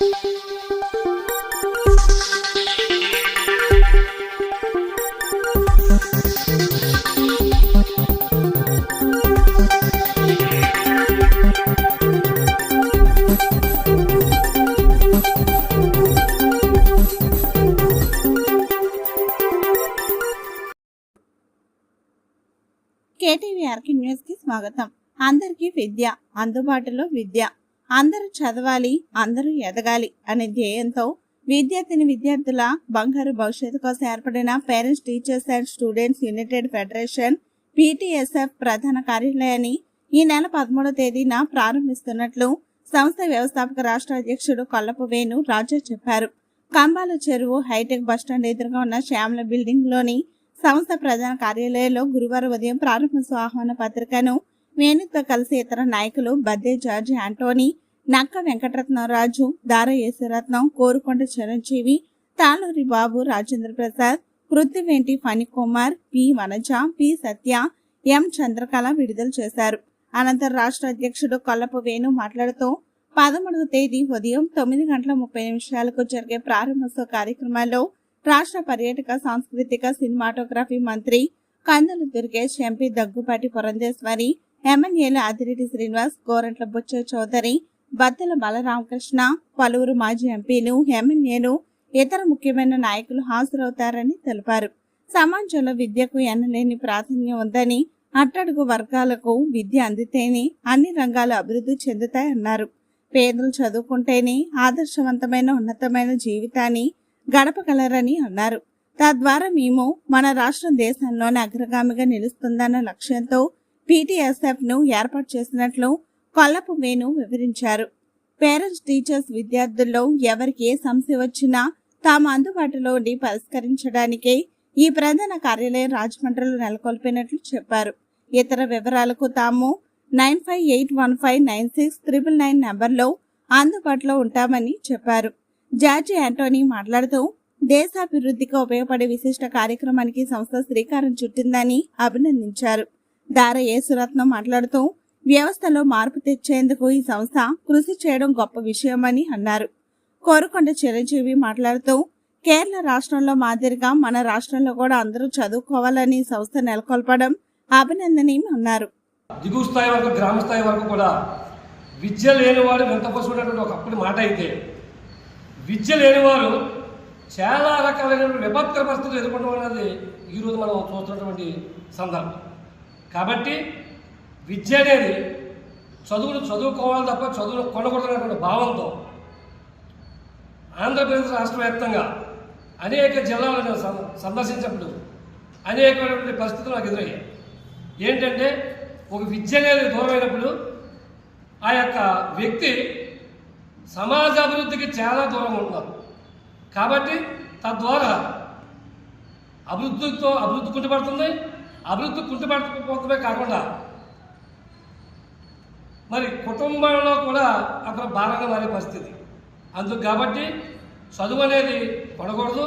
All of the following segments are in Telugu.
కేటీవీఆర్కి న్యూస్కి స్వాగతం. అందరికీ విద్య అందుబాటులో విద్య. అందరూ చదవాలి అందరూ ఎదగాలి అనే ధ్యేయంతో విద్యార్థిని విద్యార్థుల బంగారు భవిష్యత్తు కోసం ఏర్పడిన parents teachers and students united federation PTSF ప్రధాన కార్యాలయాన్ని ఈ నెల పదమూడవ తేదీన ప్రారంభిస్తున్నట్లు సంస్థ వ్యవస్థాపక రాష్ట్ర అధ్యక్షుడు కొల్లపు వేణు రాజా చెప్పారు. కంబాల చెరువు హైటెక్ బస్టాండ్ ఎదురుగా ఉన్న శ్యామల బిల్డింగ్లోని సంస్థ ప్రధాన కార్యాలయంలో గురువారం ఉదయం ప్రారంభోత్సవ ఆహ్వాన పత్రికను వేణుతో కలిసి ఇతర నాయకులు బద్దే George Antony Nakka Venkataratnaraju Dara Yesuratnam Korukonda Chiranjeevi Taluri Babu Rajendra Prasad Prithviventi Phani Kumar P Vanaja P Satya M Chandrakala విడుదల చేశారు. అనంతరం రాష్ట్ర అధ్యక్షుడు కొల్లపు వేణు మాట్లాడుతూ పదమూడవ తేదీ ఉదయం తొమ్మిది గంటల ముప్పై నిమిషాలకు జరిగే ప్రారంభోత్సవ కార్యక్రమాల్లో రాష్ట్ర పర్యాటక సాంస్కృతిక సినిమాటోగ్రఫీ మంత్రి కందులు దుర్గేష్ ఎంపీ దగ్గుపాటి పురంధేశ్వరి ఎమ్మెల్యేలు ఆదిరెడ్డి శ్రీనివాస్ గోరంట్ల బుచ్చ చౌదరి బద్దల బలరామకృష్ణ పలువురు మాజీ ఎంపీలు ఎమ్మెల్యేలు ఇతర ముఖ్యమైన నాయకులు హాజరవుతారని తెలిపారు. సమాజంలో విద్యకు ఎనలేని ప్రాధాన్యం ఉందని అట్టడుగు వర్గాలకు విద్య అందితేనే అన్ని రంగాలు అభివృద్ధి చెందుతాయన్నారు. పేదలు చదువుకుంటేనే ఆదర్శవంతమైన ఉన్నతమైన జీవితాన్ని గడపగలరని అన్నారు. తద్వారా మేము మన రాష్ట్రం దేశంలోనే అగ్రగామిగా నిలుస్తుందన్న లక్ష్యంతో పీటీఎస్ఎఫ్ను ఏర్పాటు చేసినట్లు కొల్లపు వేణు వివరించారు. పేరెంట్స్ టీచర్స్ విద్యార్థుల్లో ఎవరికి ఏ సమస్య వచ్చినా తాము అందుబాటులో ఉండి పరిష్కరించడానికే ఈ ప్రధాన కార్యాలయం రాజమండ్రిలో నెలకొల్పినట్లు చెప్పారు. ఇతర వివరాలకు తాము nine five eight one five nine six triple nine నెంబర్లో అందుబాటులో ఉంటామని చెప్పారు. జార్జి యాంటోనీ మాట్లాడుతూ దేశాభివృద్ధికి ఉపయోగపడే విశిష్ట కార్యక్రమానికి సంస్థ శ్రీకారం చుట్టిందని అభినందించారు. దార యేసురత్నం మాట్లాడుతూ వ్యవస్థలో మార్పు తెచ్చేందుకు ఈ సంస్థ కృషి చేయడం గొప్ప విషయమని అన్నారు. కోరుకొండ చిరంజీవి మాట్లాడుతూ కేరళ రాష్ట్రంలో మాదిరిగా మన రాష్ట్రంలో కూడా అందరూ చదువుకోవాలని సంస్థ నెలకొల్పడం అభినందనీయం అన్నారు. దిగువ స్థాయి వరకు గ్రామ స్థాయి వరకు కూడా విద్య లేనివాడు వింత పశువున్నటువంటి ఒకప్పుడు మాట అయితే విద్య లేనివారు చాలా రకాలైన విపత్కర పరిస్థితులు ఎదుర్కొనడం అనేది ఈరోజు మనం చూస్తున్నటువంటి సందర్భం. కాబట్టి విద్య అనేది చదువును చదువుకోవాలి తప్ప చదువులు కొనకూడదనేటువంటి భావంతో ఆంధ్రప్రదేశ్ రాష్ట్ర వ్యాప్తంగా అనేక జిల్లాలను సం- సందర్శించినప్పుడు అనేకమైనటువంటి పరిస్థితులు నాకు ఎదురయ్యాయి. ఏంటంటే ఒక విద్య అనేది దూరమైనప్పుడు ఆ యొక్క వ్యక్తి సమాజ అభివృద్ధికి చాలా దూరం ఉంటారు కాబట్టి తద్వారా అభివృద్ధితో అభివృద్ధి కుంటుపడుతుంది అభివృద్ధి కుంటుపడకపోవడమే కాకుండా మరి కుటుంబంలో కూడా అక్కడ భారంగా మారే పరిస్థితి. అందుకు కాబట్టి చదువు అనేది పడకూడదు.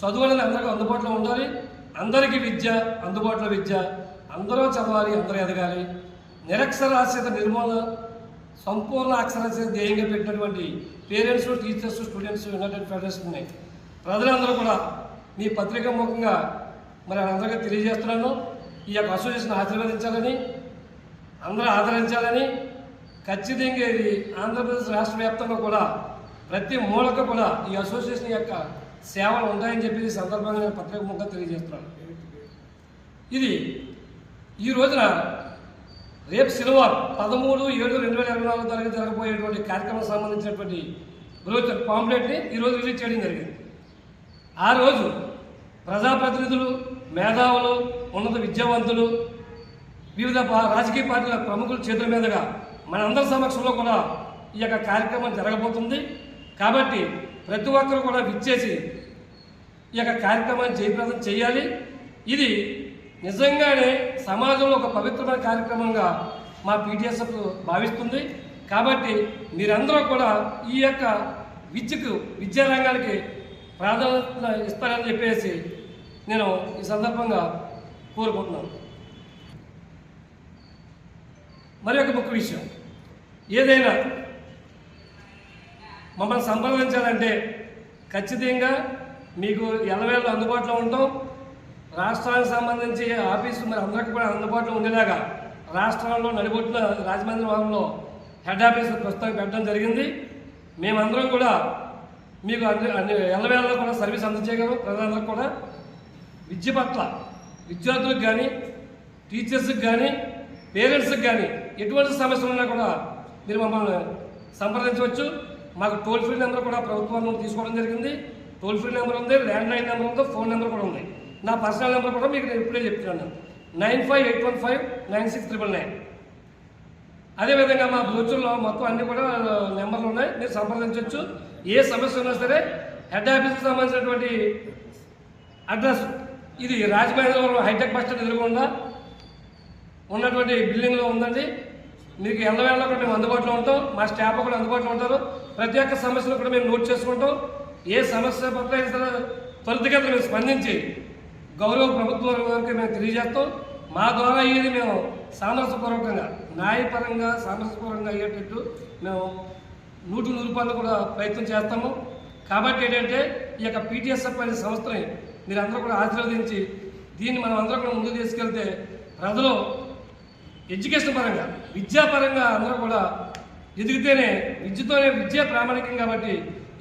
చదువు అనేది అందరికీ అందుబాటులో ఉండాలి. అందరికీ విద్య అందుబాటులో విద్య అందరూ చదవాలి అందరూ ఎదగాలి. నిరక్షరాస్యత నిర్మూలన సంపూర్ణ అక్షరాస్యత ధ్యేయంగా పెట్టినటువంటి parents teachers students united federation ఉన్నాయి. ప్రజలందరూ కూడా మీ పత్రిక ముఖంగా మరి అందరికీ తెలియజేస్తున్నాను. ఈ యొక్క అసోసియేషన్ ఆశీర్వదించాలని అందరూ ఆదరించాలని ఖచ్చితంగా ఇది ఆంధ్రప్రదేశ్ రాష్ట్ర వ్యాప్తంగా కూడా ప్రతి మూలక కూడా ఈ అసోసియేషన్ యొక్క సేవలు ఉంటాయని చెప్పి ఈ సందర్భంగా నేను పత్రిక ముఖంగా తెలియజేస్తున్నాను. ఇది ఈ రోజున రేపు శనివారం పదమూడు ఏడు రెండు వేల ఇరవై నాలుగు తరగతి జరగబోయేటువంటి కార్యక్రమం సంబంధించినటువంటి బ్రోచర్ పాంప్లెట్ని ఈరోజు రిలీజ్ చేయడం జరిగింది. ఆ రోజు ప్రజాప్రతినిధులు మేధావులు ఉన్నత విద్యావంతులు వివిధ రాజకీయ పార్టీల ప్రముఖుల చేతుల మీదుగా మనందరి సమక్షంలో కూడా ఈ యొక్క కార్యక్రమం జరగబోతుంది. కాబట్టి ప్రతి ఒక్కరు కూడా విచ్చేసి ఈ యొక్క కార్యక్రమాన్ని జయప్రదం చేయాలి. ఇది నిజంగానే సమాజంలో ఒక పవిత్రమైన కార్యక్రమంగా మా పీటీఎస్ఎఫ్ భావిస్తుంది. కాబట్టి మీరందరూ కూడా ఈ యొక్క విద్యకు విద్యారంగానికి ప్రాధాన్యత ఇస్తారని చెప్పేసి నేను ఈ సందర్భంగా కోరుకుంటున్నాను. మరి ఒక ముఖ్య విషయం. ఏదైనా మమ్మల్ని సంప్రదించాలంటే ఖచ్చితంగా మీకు ఎల్లవేళ అందుబాటులో ఉంటాం. రాష్ట్రానికి సంబంధించి ఆఫీసు మరి అందరికీ కూడా అందుబాటులో ఉండేలాగా రాష్ట్రంలో నడిబొట్టిన రాజమండ్రి వారంలో హెడ్ ఆఫీస్ ప్రస్తుతం పెట్టడం జరిగింది. మేమందరం కూడా మీకు అన్ని అన్ని ఎల్లవేళలో కూడా సర్వీస్ అందజేయగలం. ప్రజలందరికీ కూడా విద్య పట్ల విద్యార్థులకు కానీ టీచర్స్కి కానీ పేరెంట్స్కి కానీ ఎటువంటి సమస్యలు ఉన్నా కూడా మీరు మమ్మల్ని సంప్రదించవచ్చు. మాకు టోల్ ఫ్రీ నెంబర్ కూడా ప్రభుత్వం తీసుకోవడం జరిగింది. టోల్ ఫ్రీ నెంబర్ ఉంది ల్యాండ్ లైన్ నెంబర్ ఉంది ఫోన్ నెంబర్ కూడా ఉంది. నా పర్సనల్ నెంబర్ కూడా మీకు నేను ఇప్పుడే చెప్తున్నాను. Nine five eight one five nine six triple nine. అదేవిధంగా మా బ్లూచర్లో మొత్తం అన్ని కూడా నెంబర్లు ఉన్నాయి. మీరు సంప్రదించవచ్చు. ఏ సమస్య ఉన్నా సరే హెడ్ ఆఫీస్కి సంబంధించినటువంటి అడ్రస్ ఇది రాజమహేంద్రవరం హైటెక్ బస్ స్టాండ్ ఎదురుకుండా ఉన్నటువంటి బిల్డింగ్లో ఉందండి. మీకు ఎల్లవేళ కూడా మేము అందుబాటులో ఉంటాం. మా స్టాఫ్ కూడా అందుబాటులో ఉంటారు. ప్రతి ఒక్క సమస్యలు కూడా మేము నోట్ చేసుకుంటాం. ఏ సమస్య పట్ల త్వరితగతిన మేము స్పందించి గౌరవ ప్రభుత్వం వరకు మేము తెలియజేస్తాం. మా ద్వారా అయ్యేది మేము సామరస్యపూర్వకంగా న్యాయపరంగా సామరస్యపూర్వకంగా అయ్యేటట్టు మేము నూటి నూరు రూపాయలు కూడా ప్రయత్నం చేస్తాము. కాబట్టి ఏంటంటే ఈ యొక్క పీటీఎస్ఎఫ్ అనే సంస్థని మీరందరూ కూడా ఆశీర్వదించి దీన్ని మనం అందరూ కూడా ముందుకు తీసుకెళ్తే ప్రజలు ఎడ్యుకేషన్ పరంగా విద్యాపరంగా అందరూ కూడా ఎదిగితేనే విద్యతోనే విద్య ప్రామాణికం కాబట్టి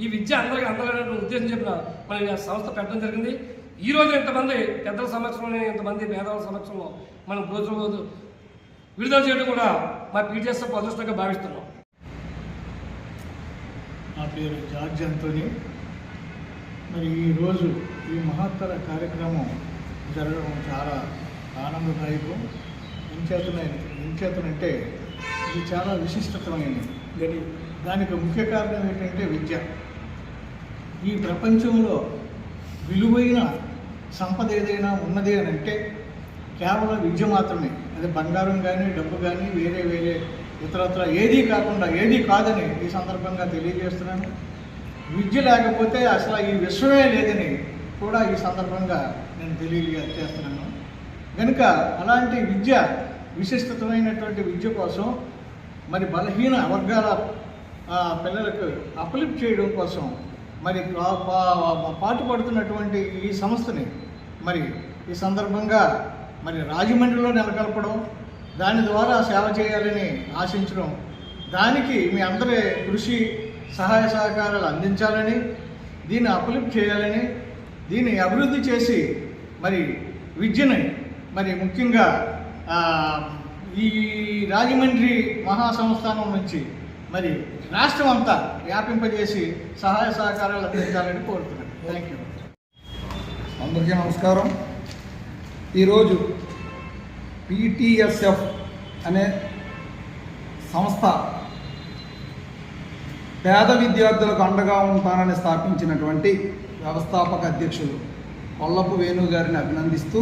ఈ విద్య అందరికీ అందరూ ఉద్దేశం చెప్పిన మన సంస్థ పెట్టడం జరిగింది. ఈ రోజు ఇంతమంది పెద్దల సమక్షంలో ఇంతమంది మేధావుల సమక్షంలో మనం రోజు రోజు విడుదల చేయడం కూడా మా పీటీఎస్ఎఫ్ అదృష్టంగా భావిస్తున్నాం. నా పేరు జార్జ్ అంతోని మరి ఈరోజు ఈ మహత్తర కార్యక్రమం జరగడం చాలా ఆనందదాయకం. ఎంచేతన ఎంచేతనంటే ఇది చాలా విశిష్టతమైనది. దానికి ముఖ్య కారణం ఏంటంటే విద్య. ఈ ప్రపంచంలో విలువైన సంపద ఏదైనా ఉన్నది అని అంటే కేవలం విద్య మాత్రమే. అది బంగారం కానీ డబ్బు కానీ వేరే వేరే ఇతరత్ర ఏదీ కాకుండా ఏదీ కాదని ఈ సందర్భంగా తెలియజేస్తున్నాను. విద్య లేకపోతే అసలు ఈ విశ్వమే లేదని కూడా ఈ సందర్భంగా నేను తెలియజేస్తున్నాను. కనుక అలాంటి విద్య విశిష్టతమైనటువంటి విద్య కోసం మరి బలహీన వర్గాల పిల్లలకు అప్లిఫ్ట్ చేయడం కోసం మరి పా- పా- ఈ సంస్థని మరి ఈ సందర్భంగా మరి రాజమండ్రిలో నెలకొల్పడం దాని ద్వారా సేవ చేయాలని ఆశించడం దానికి మీ అందరి కృషి సహాయ సహకారాలు అందించాలని దీన్ని అప్లిప్ చేయాలని దీన్ని అభివృద్ధి చేసి మరి విద్యని మరి ముఖ్యంగా ఈ రాజమండ్రి మహాసంస్థానం నుంచి మరి రాష్ట్రం అంతా వ్యాపింపజేసి సహాయ సహకారాలు అందించాలని కోరుతున్నాను. థ్యాంక్ యూ అందరికీ నమస్కారం. ఈరోజు పీటీఎస్ఎఫ్ అనే సంస్థ పేద విద్యార్థులకు అండగా ఉంటానని స్థాపించినటువంటి వ్యవస్థాపక అధ్యక్షులు కొల్లపు వేణు గారిని అభినందిస్తూ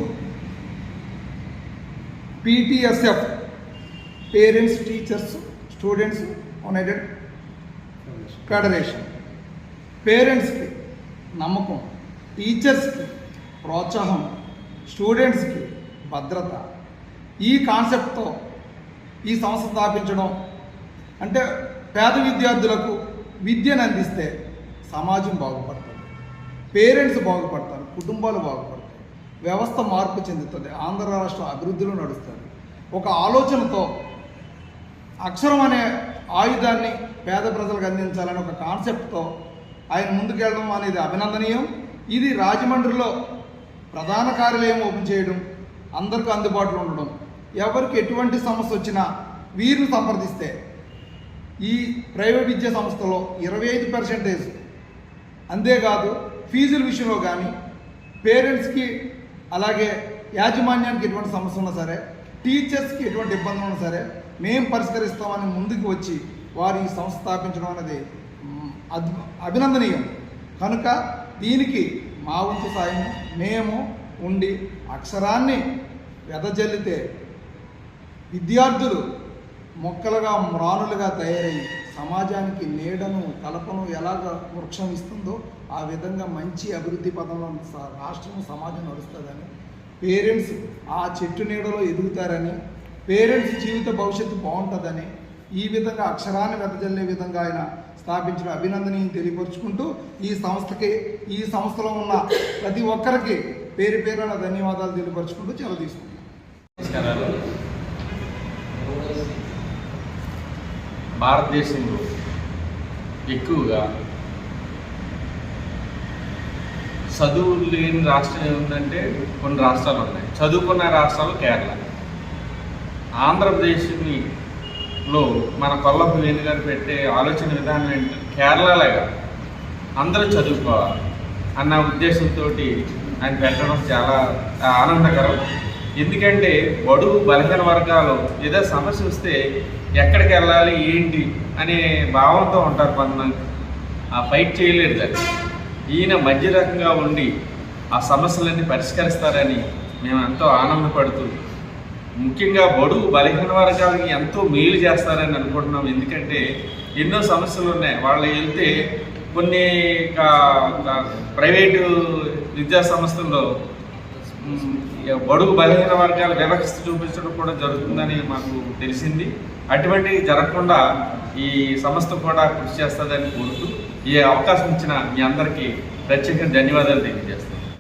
PTSF parents teachers students united federation. పేరెంట్స్కి నమ్మకం టీచర్స్కి ప్రోత్సాహం స్టూడెంట్స్కి భద్రత. ఈ కాన్సెప్ట్తో ఈ సంస్థ స్థాపించడం అంటే పేద విద్యార్థులకు విద్యను అందిస్తే సమాజం బాగుపడుతుంది. పేరెంట్స్ బాగుపడతారు కుటుంబాలు బాగుపడతాయి. వ్యవస్థ మార్పు చెందుతుంది ఆంధ్ర రాష్ట్రం అభివృద్ధిలో నడుస్తుంది. ఒక ఆలోచనతో అక్షరం అనే ఆయుధాన్ని పేద ప్రజలకు అందించాలనే ఒక కాన్సెప్ట్తో ఆయన ముందుకెళ్ళడం అనేది అభినందనీయం. ఇది రాజమండ్రిలో ప్రధాన కార్యాలయం ఓపెన్ చేయడం అందరికీ అందుబాటులో ఉండడం. ఎవరికి ఎటువంటి సమస్య వచ్చినా వీరిని సంప్రదిస్తే ఈ ప్రైవేట్ విద్యా సంస్థలో ఇరవై ఐదు పర్సెంటేజ్ అంతేకాదు ఫీజుల విషయంలో కానీ పేరెంట్స్కి అలాగే యాజమాన్యానికి ఎటువంటి సమస్య ఉన్నా సరే టీచర్స్కి ఎటువంటి ఇబ్బందులు ఉన్నా సరే మేము పరిష్కరిస్తామని ముందుకు వచ్చి వారు ఈ సంస్థ స్థాపించడం అనేది అద్భు- అభినందనీయం. కనుక దీనికి మా వంతు సాయం మేము ఉండి అక్షరాన్ని వెదజల్లితే విద్యార్థులు మొక్కలుగా మ్రానులుగా తయారయ్యి సమాజానికి నీడను కలపను ఎలాగ వృక్షం ఇస్తుందో ఆ విధంగా మంచి అభివృద్ధి పదంలో రాష్ట్రం సమాజం నడుస్తుందని పేరెంట్స్ ఆ చెట్టు నీడలో ఎదుగుతారని పేరెంట్స్ జీవిత భవిష్యత్తు బాగుంటుందని ఈ విధంగా అక్షరాన్ని వెదజల్లే విధంగా ఆయన స్థాపించిన అభినందనీయం తెలియపరుచుకుంటూ ఈ సంస్థకి ఈ సంస్థలో ఉన్న ప్రతి ఒక్కరికి పేరు పేరున ధన్యవాదాలు తెలియపరుచుకుంటూ సెలవు తీసుకుంటాం నమస్కారాలు. భారతదేశంలో ఎక్కువగా చదువు లేని రాష్ట్రం ఏముందంటే కొన్ని రాష్ట్రాలు ఉన్నాయి. చదువుకున్న రాష్ట్రాలు కేరళ. ఆంధ్రప్రదేశ్లో మన కొల్లపు వేణు గారు పెట్టే ఆలోచన విధానం ఏంటి? కేరళలాగా అందరూ చదువుకోవాలి అన్న ఉద్దేశంతో ఆయన పెట్టడం చాలా ఆనందకరం. ఎందుకంటే బడుగు బలహీన వర్గాలు ఏదో సమస్య వస్తే ఎక్కడికి వెళ్ళాలి ఏంటి అనే భావంతో ఉంటారు కొంతమంది. ఆ ఫైట్ చేయలేరు దాన్ని. ఈయన మధ్య రకంగా ఉండి ఆ సమస్యలన్నీ పరిష్కరిస్తారని మేము ఎంతో ఆనందపడుతూ ముఖ్యంగా బడుగు బలహీన వర్గాలకి ఎంతో మేలు చేస్తారని అనుకుంటున్నాం. ఎందుకంటే ఎన్నో సమస్యలు ఉన్నాయి. వాళ్ళు వెళ్తే కొన్ని ప్రైవేటు విద్యా సంస్థల్లో బడుగు బలహీన వర్గాల వివక్ష చూపించడం కూడా జరుగుతుందని మాకు తెలిసింది. అటువంటివి జరగకుండా ఈ సంస్థ కూడా కృషి చేస్తుందని కోరుతూ ఈ అవకాశం ఇచ్చిన మీ అందరికీ ప్రత్యేకంగా ధన్యవాదాలు తెలియజేస్తాను